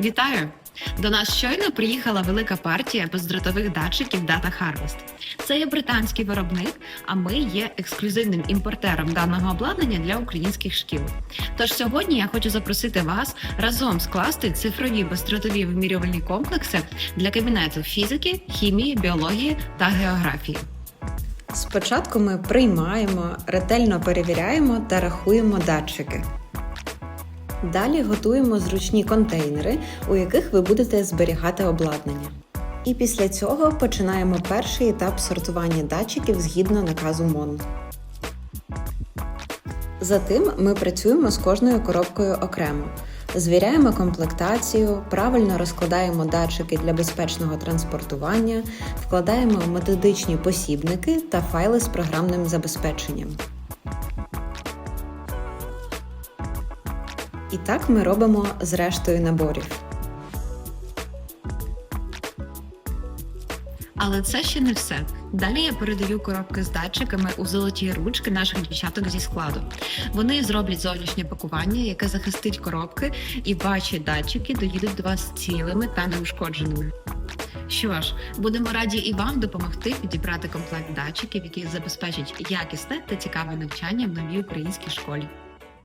Вітаю! До нас щойно приїхала велика партія бездротових датчиків Data Harvest. Це є британський виробник, а ми є ексклюзивним імпортером даного обладнання для українських шкіл. Тож сьогодні я хочу запросити вас разом скласти цифрові бездротові вимірювальні комплекси для кабінету фізики, хімії, біології та географії. Спочатку ми приймаємо, ретельно перевіряємо та рахуємо датчики. Далі готуємо зручні контейнери, у яких ви будете зберігати обладнання. І після цього починаємо перший етап сортування датчиків згідно наказу МОН. Затим ми працюємо з кожною коробкою окремо. Звіряємо комплектацію, правильно розкладаємо датчики для безпечного транспортування, вкладаємо методичні посібники та файли з програмним забезпеченням. І так ми робимо з рештою наборів. Але це ще не все. Далі я передаю коробки з датчиками у золоті ручки наших дівчаток зі складу. Вони зроблять зовнішнє пакування, яке захистить коробки, і ваші датчики доїдуть до вас цілими та неушкодженими. Що ж, будемо раді і вам допомогти підібрати комплект датчиків, які забезпечать якісне та цікаве навчання в новій українській школі.